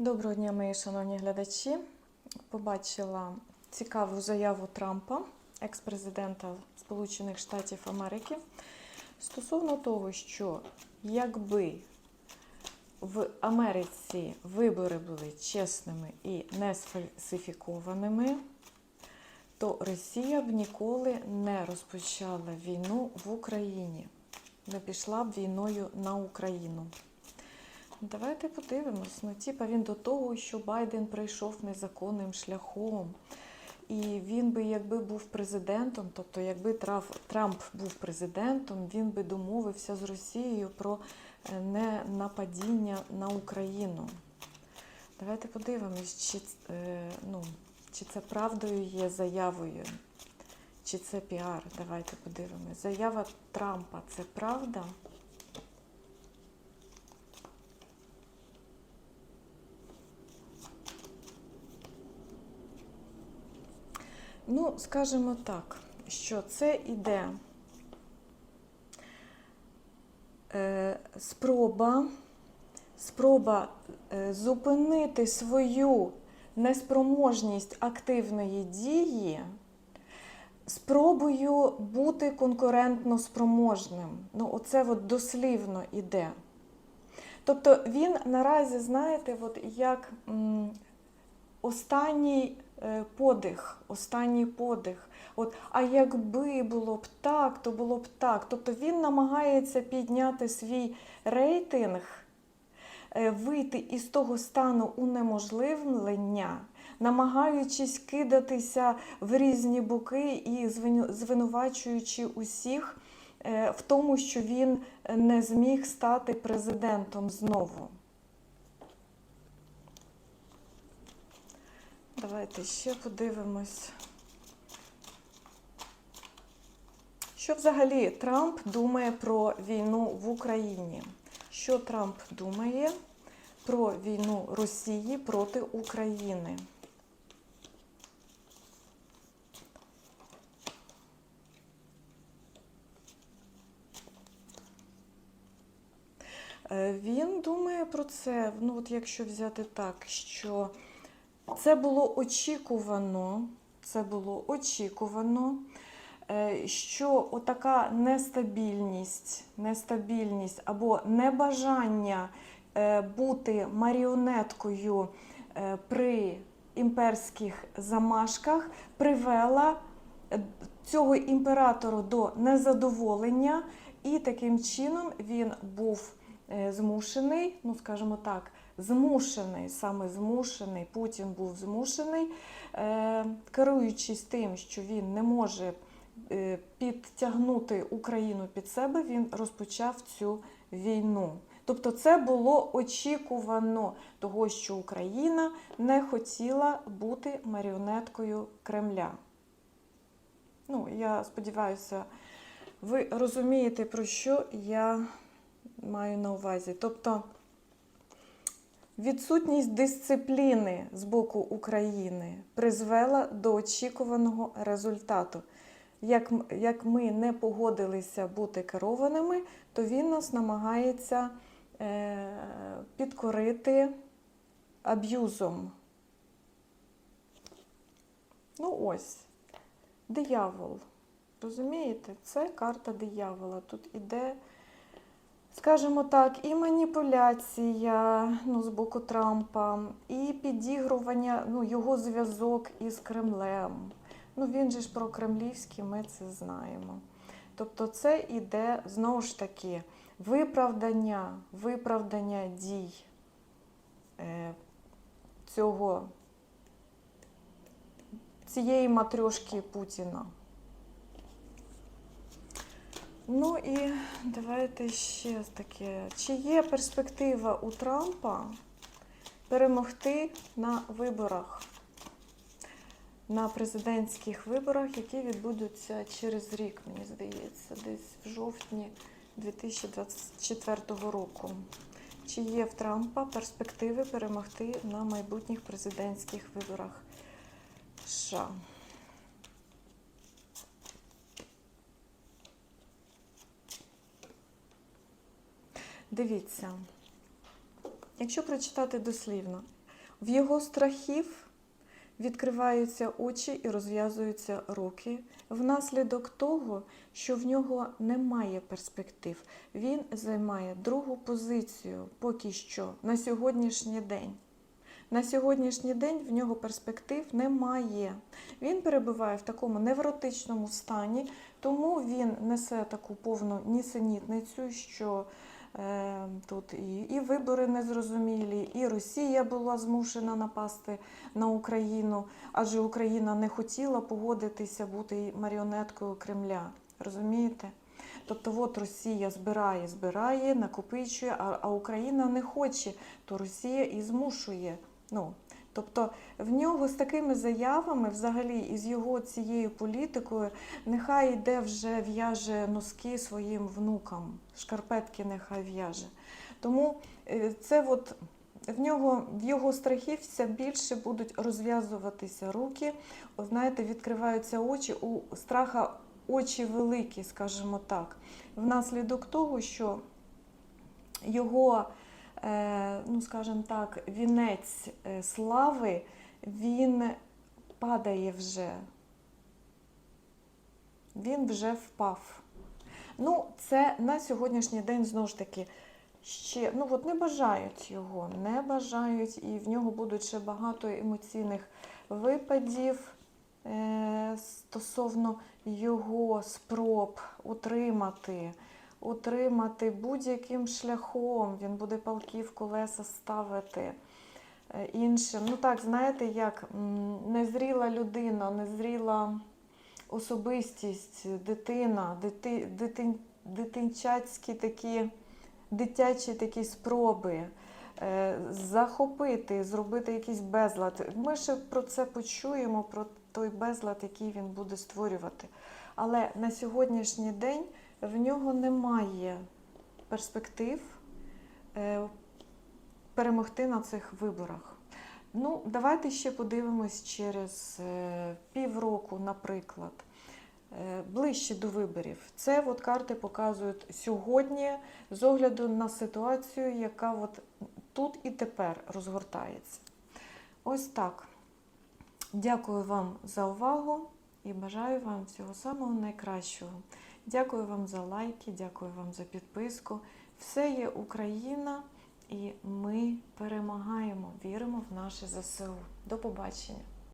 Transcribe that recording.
Доброго дня, мої шановні глядачі. Побачила цікаву заяву Трампа, екс-президента Сполучених Штатів Америки, стосовно того, що якби в Америці вибори були чесними і не сфальсифікованими, то Росія б ніколи не розпочала війну в Україні, не пішла б війною на Україну. Давайте подивимось. Ну, типа він до того, що Байден прийшов незаконним шляхом. І він би, якби був президентом, тобто, якби Трамп був президентом, він би домовився з Росією про е, не нападіння на Україну. Давайте подивимось, чи, е, ну, чи це правдою є заявою, чи це піар. Давайте подивимось. Заява Трампа це правда? Ну, скажімо так, що це іде е, спроба, спроба е, зупинити свою неспроможність активної дії спробою бути конкурентно спроможним. Ну, оце от дослівно іде. Тобто він наразі, знаєте, от як останній подих, останній подих. От, а якби було б так, то було б так. Тобто він намагається підняти свій рейтинг, е, вийти із того стану унеможливлення, намагаючись кидатися в різні боки і звинувачуючи усіх е, в тому, що він не зміг стати президентом знову. Давайте ще подивимось. Що взагалі Трамп думає про війну в Україні? Що Трамп думає про війну Росії проти України? Е, Він думає про це, ну от якщо взяти так, що це було очікувано, це було очікувано, е, що отака нестабільність, нестабільність або небажання е, бути маріонеткою е, при імперських замашках привела цього імператора до незадоволення, і таким чином він був змушений, ну скажімо так, змушений, саме змушений, Путін був змушений, е, керуючись тим, що він не може е, підтягнути Україну під себе, він розпочав цю війну. Тобто це було очікувано того, що Україна не хотіла бути маріонеткою Кремля. Ну, я сподіваюся, ви розумієте, про що я маю на увазі. Тобто відсутність дисципліни з боку України призвела до очікуваного результату. Як, як ми не погодилися бути керованими, то він нас намагається е, підкорити аб'юзом. Ну ось, диявол. Розумієте? Це карта диявола. Тут іде, скажімо так, і маніпуляція ну, з боку Трампа, і підігрування, ну, його зв'язок із Кремлем. Ну, він же ж про кремлівський, ми це знаємо. Тобто це іде знову ж таки виправдання, виправдання дій е, цього, цієї матрьошки Путіна. Ну і давайте ще таке. Чи є перспектива у Трампа перемогти на виборах, на президентських виборах, які відбудуться через рік, мені здається, десь в жовтні 2024 року? Чи є в Трампа перспективи перемогти на майбутніх президентських виборах США? Дивіться, якщо прочитати дослівно, В його страхів відкриваються очі і розв'язуються руки внаслідок того, що в нього немає перспектив. Він займає другу позицію поки що на сьогоднішній день. На сьогоднішній день в нього перспектив немає. Він перебуває в такому невротичному стані, тому він несе таку повну нісенітницю, що тут і, і вибори незрозумілі, і Росія була змушена напасти на Україну, адже Україна не хотіла погодитися бути маріонеткою Кремля. Розумієте? Тобто, от Росія збирає, збирає, накопичує, а, а Україна не хоче, то Росія і змушує. Ну, тобто в нього з такими заявами, взагалі, і з його цією політикою, нехай йде вже в'яже носки своїм внукам, шкарпетки нехай в'яже. Тому е, це от в нього в його страхів все більше будуть розв'язуватися руки. Знаєте, відкриваються очі у страха очі великі, скажімо так, внаслідок того, що його, ну скажімо так, вінець е, слави, він падає вже. Він вже впав. Ну, це на сьогоднішній день знову ж таки ще ну от не бажають його, не бажають, і в нього будуть ще багато емоційних випадів е, стосовно його спроб утримати, утримати будь-яким шляхом. Він буде палки в колеса ставити е, іншим. Ну так, знаєте, як незріла людина, незріла особистість, дитина, дити, дитин, дитинчацькі такі, дитячі такі спроби е, захопити, зробити якийсь безлад. Ми ще про це почуємо, про той безлад, який він буде створювати. Але на сьогоднішній день в нього немає перспектив е, перемогти на цих виборах. Ну, давайте ще подивимось через е, півроку, наприклад, е, ближче до виборів. Це от карти показують сьогодні з огляду на ситуацію, яка от тут і тепер розгортається. Ось так. Дякую вам за увагу і бажаю вам всього самого найкращого. Дякую вам за лайки, дякую вам за підписку. Все є Україна, і ми перемагаємо, віримо в наше ЗСУ. До побачення!